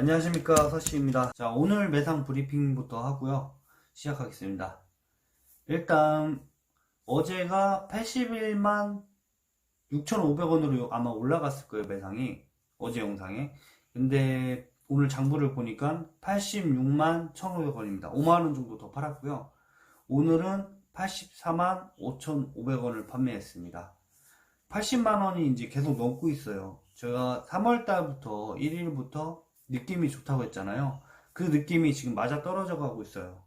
안녕하십니까 서씨입니다. 자 오늘 매상 브리핑부터 하고요. 시작하겠습니다. 일단 어제가 81만 6,500원으로 아마 올라갔을 거예요 매상이. 어제 영상에. 근데 오늘 장부를 보니까 86만 1,500원입니다. 5만원 정도 더 팔았고요. 오늘은 84만 5,500원을 판매했습니다. 80만원이 이제 계속 넘고 있어요. 제가 3월달부터 1일부터 느낌이 좋다고 했잖아요. 그 느낌이 지금 맞아 떨어져 가고 있어요.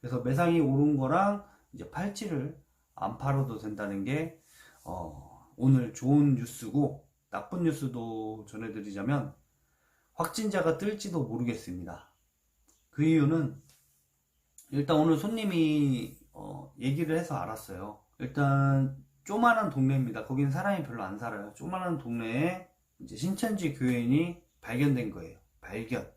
그래서 매상이 오른 거랑 이제 팔찌를 안 팔아도 된다는 게, 어, 오늘 좋은 뉴스고, 나쁜 뉴스도 전해드리자면, 확진자가 뜰지도 모르겠습니다. 그 이유는, 일단 오늘 손님이, 어, 얘기를 해서 알았어요. 일단, 조만한 동네입니다. 거기는 사람이 별로 안 살아요. 조만한 동네에 이제 신천지 교인이 발견된 거예요. 발견.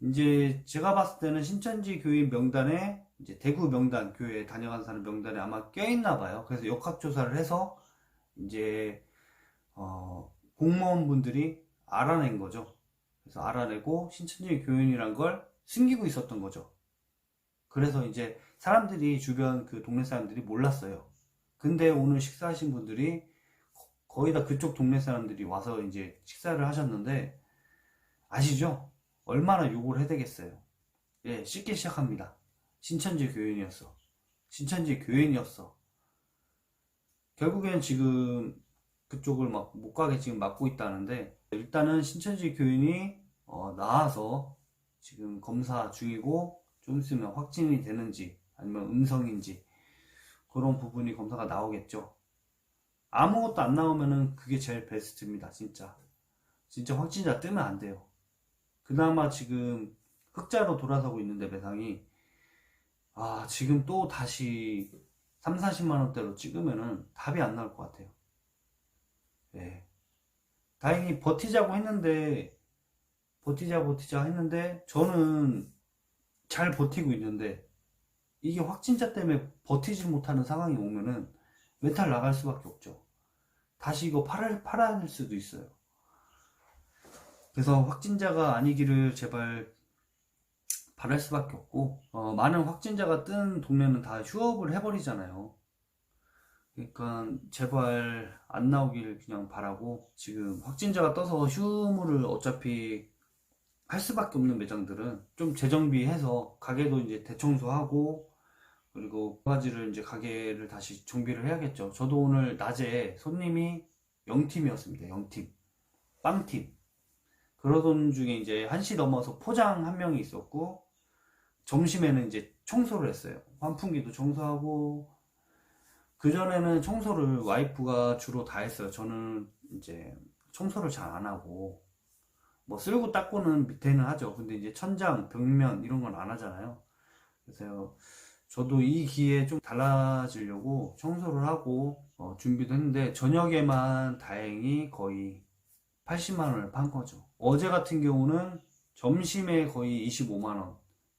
이제 제가 봤을 때는 신천지 교인 명단에 이제 대구 명단 교회 다녀간 사람 명단에 아마 껴있나 봐요. 그래서 역학조사를 해서 이제 어, 공무원분들이 알아낸 거죠. 그래서 알아내고 신천지 교인이란 걸 숨기고 있었던 거죠. 그래서 이제 사람들이 주변 그 동네 사람들이 몰랐어요. 근데 오늘 식사하신 분들이 거의 다 그쪽 동네 사람들이 와서 이제 식사를 하셨는데 아시죠? 얼마나 욕을 해대겠어요. 예, 쉽게 시작합니다. 신천지 교인이었어. 신천지 교인이었어. 결국엔 지금 그쪽을 막 못 가게 지금 막고 있다는데 일단은 신천지 교인이 어, 나와서 지금 검사 중이고 좀 있으면 확진이 되는지 아니면 음성인지 그런 부분이 검사가 나오겠죠. 아무것도 안 나오면은 그게 제일 베스트입니다, 진짜. 진짜 확진자 뜨면 안 돼요. 그나마 지금 흑자로 돌아서고 있는데 매상이 아, 지금 또 다시 3, 40만 원대로 찍으면은 답이 안 나올 것 같아요. 예. 다행히 버티자고 했는데 버티자 버티자 했는데 저는 잘 버티고 있는데 이게 확진자 때문에 버티지 못하는 상황이 오면은 멘탈 나갈 수밖에 없죠. 다시 이거 팔아, 팔아야 될 수도 있어요. 그래서 확진자가 아니기를 제발 바랄 수밖에 없고, 어, 많은 확진자가 뜬 동네는 다 휴업을 해버리잖아요. 그러니까 제발 안 나오길 그냥 바라고, 지금 확진자가 떠서 휴무를 어차피 할 수밖에 없는 매장들은 좀 재정비해서 가게도 이제 대청소하고, 그리고 그 가지를 이제 가게를 다시 정비를 해야겠죠. 저도 오늘 낮에 손님이 0팀이었습니다. 0팀. 빵팀. 그러던 중에 이제 1시 넘어서 포장 한 명이 있었고, 점심에는 이제 청소를 했어요. 환풍기도 청소하고, 그전에는 청소를 와이프가 주로 다 했어요. 저는 이제 청소를 잘 안 하고, 뭐 쓸고 닦고는 밑에는 하죠. 근데 이제 천장, 벽면 이런 건 안 하잖아요. 그래서 저도 이 기회에 좀 달라지려고 청소를 하고 어, 준비도 했는데 저녁에만 다행히 거의 80만 원을 판 거죠. 어제 같은 경우는 점심에 거의 25만 원,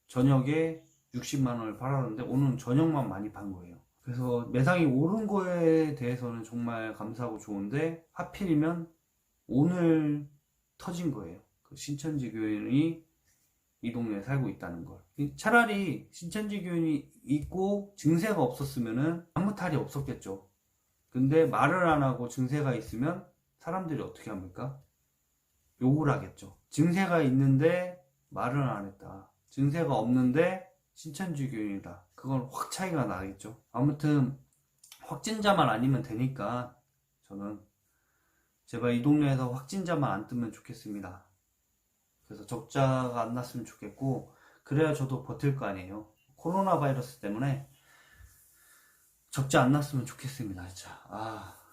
저녁에 60만 원을 팔았는데 오늘은 저녁만 많이 판 거예요. 그래서 매상이 오른 거에 대해서는 정말 감사하고 좋은데 하필이면 오늘 터진 거예요. 그 신천지 교인이 이 동네에 살고 있다는 걸. 차라리 신천지 교인이 있고 증세가 없었으면은 아무 탈이 없었겠죠. 근데 말을 안 하고 증세가 있으면 사람들이 어떻게 합니까? 욕을 하겠죠. 증세가 있는데 말을 안 했다. 증세가 없는데 신천지 교인이다. 그건 확 차이가 나겠죠. 아무튼 확진자만 아니면 되니까 저는 제발 이 동네에서 확진자만 안 뜨면 좋겠습니다. 그래서 적자가 안 났으면 좋겠고 그래야 저도 버틸 거 아니에요. 코로나 바이러스 때문에 적자 안 났으면 좋겠습니다. 진짜. 아.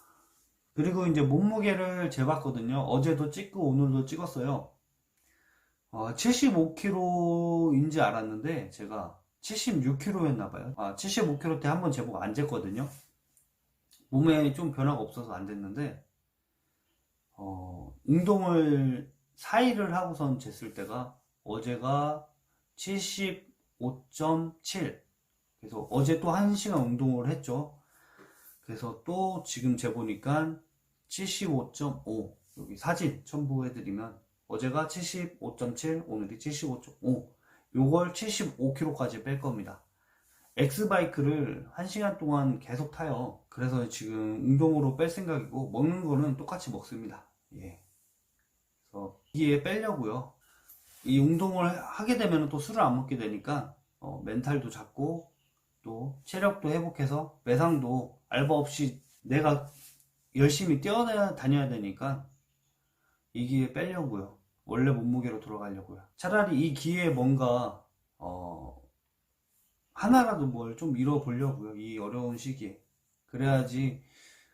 그리고 이제 몸무게를 재봤거든요. 어제도 찍고 오늘도 찍었어요. 어, 75kg인지 알았는데 제가 76kg였나봐요. 아, 75kg 때 한번 재보고 안 쟀거든요. 몸에 좀 변화가 없어서 안 됐는데 어, 운동을 4일을 하고선 쟀을 때가 어제가 75.7 그래서 어제 또 1시간 운동을 했죠 그래서 또 지금 재보니까 75.5 여기 사진 첨부해드리면 어제가 75.7, 오늘이 75.5. 요걸 75kg까지 뺄 겁니다. 엑스바이크를 1시간 동안 계속 타요. 그래서 지금 운동으로 뺄 생각이고, 먹는 거는 똑같이 먹습니다. 예. 그래서 이게 빼려고요. 이 운동을 하게 되면 또 술을 안 먹게 되니까, 어, 멘탈도 잡고, 또 체력도 회복해서 매상도 알바 없이 내가 열심히 뛰어다녀야 되니까 이기에 빼려고요. 원래 몸무게로 돌아가려고요. 차라리 이 기회에 뭔가 어, 하나라도 뭘좀 이뤄보려고요. 이 어려운 시기에. 그래야지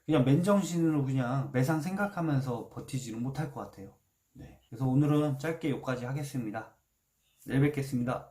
그냥 맨정신으로 그냥 매상 생각하면서 버티지는 못할 것 같아요. 네. 그래서 오늘은 짧게 여기까지 하겠습니다. 내일 뵙겠습니다.